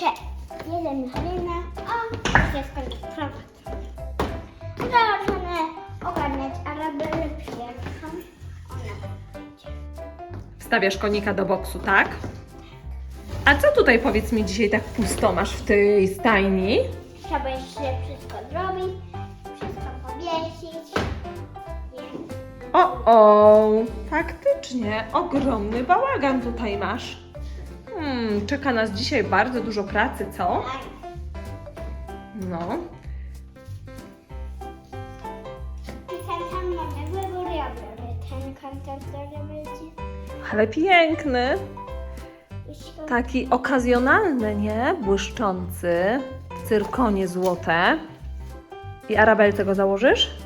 Jeszcze jeden glina. O, wszystko sprawa. Założone ogarniać Arabelę pierwszą. Ona będzie. Wstawiasz konika do boksu, tak? A co tutaj powiedz mi dzisiaj tak pusto masz w tej stajni? Trzeba jeszcze wszystko zrobić, wszystko powiesić. O, o, faktycznie, ogromny bałagan tutaj masz. Hmm, czeka nas dzisiaj bardzo dużo pracy, co? No. Ale piękny. Taki okazjonalny, nie? Błyszczący. Cyrkonie złote. I Arabelce go założysz?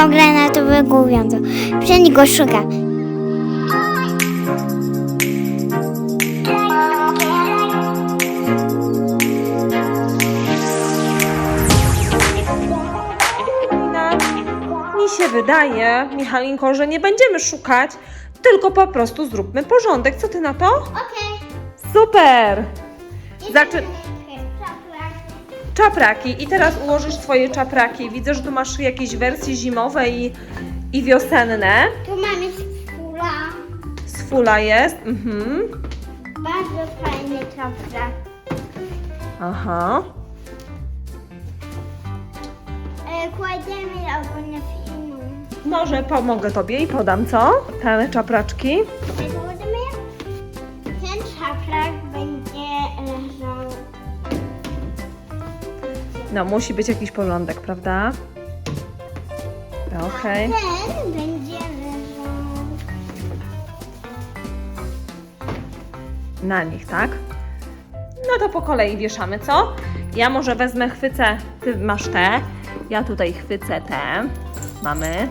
Mojego granatowego wiąza. Wszędzie go szuka. Karolina, Mi się wydaje, Michalinko, że nie będziemy szukać, tylko po prostu zróbmy porządek. Co ty na to? Okej. Super! Zaczy... Czapraki. I teraz ułożysz swoje czapraki. Widzę, że tu masz jakieś wersje zimowe i, i wiosenne. Tu mamy skóra. Z fula jest. Mhm. Bardzo fajny czaprak. Aha. E, kładziemy. Może pomogę tobie i podam, co? Te czapraczki. No, musi być jakiś porządek, prawda? Okej. Ten będzie leżał. Na nich, tak? No to po kolei wieszamy, co? Ja może wezmę, chwycę, ty masz te, ja tutaj chwycę te. Mamy.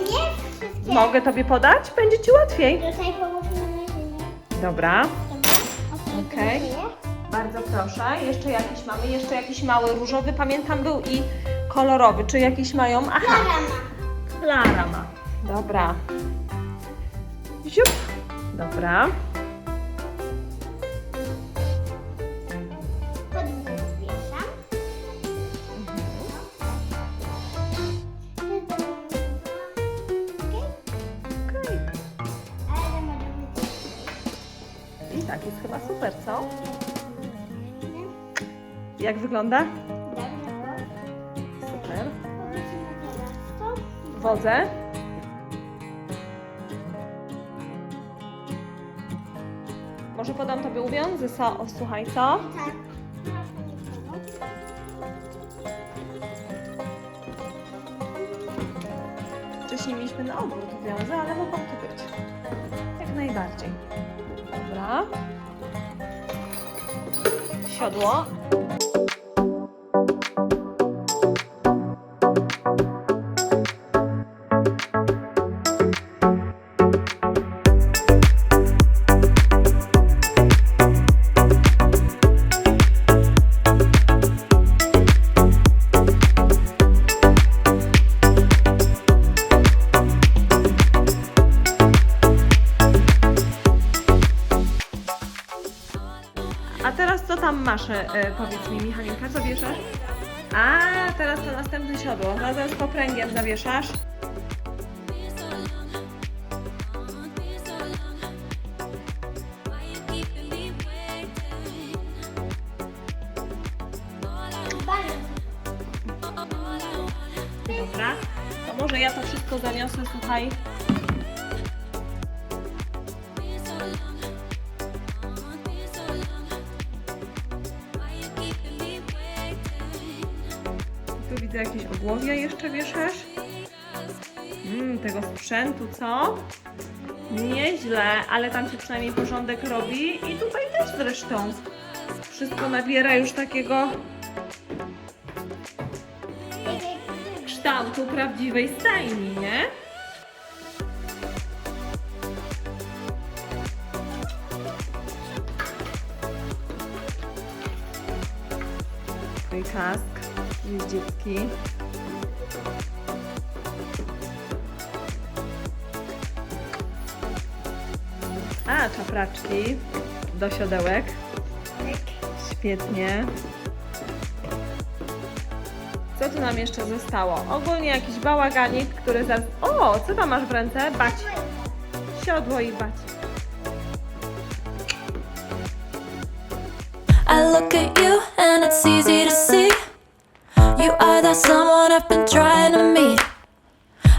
Nie wszystkie. Mogę tobie podać? Będzie ci łatwiej. Tutaj położymy na ziemię. Dobra. Dobra? Okej. Bardzo proszę. Jeszcze jakiś mamy, jeszcze jakiś mały różowy, pamiętam był i kolorowy. Czy jakiś mają? Aha, Klara ma. Klara ma. Dobra. Ziup. Dobra. Też I tak jest chyba super, co? Jak wygląda? Super. Wodzę. Może podam tobie uwiązy, so, o, słuchaj, co? Tak. Wcześniej mieliśmy na odwrót uwiązy, ale mogą tu być. Jak najbardziej. Dobra. Siodło. Co tam masz, e, powiedz mi Michalinka, co wieszasz? A, teraz to następne siodło. Razem z popręgiem zawieszasz. Dobra. To może ja to wszystko zaniosę, słuchaj. Widzę jakieś ogłowia jeszcze wieszasz. Mm, tego sprzętu, co? Nieźle, ale tam się przynajmniej porządek robi i tutaj też zresztą. Wszystko nabiera już takiego smaku prawdziwej stajni, nie? Kask jeździecki. A, czapraczki do siodełek. Świetnie. Co tu nam jeszcze zostało? Ogólnie jakiś bałaganik, który zaraz... O, co tam masz w ręce? Bać. Siodło i bać. I look at you and it's easy to see. You are that someone I've been trying to meet.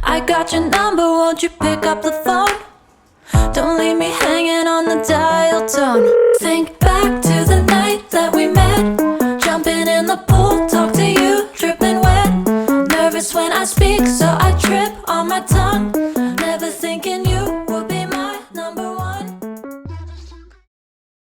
I got your number, won't you pick up the phone? Don't leave me hanging on the dial tone. Think back to the night that we met. Jumping in the pool, talk to you, dripping wet. Nervous when I speak, so I trip on my tongue.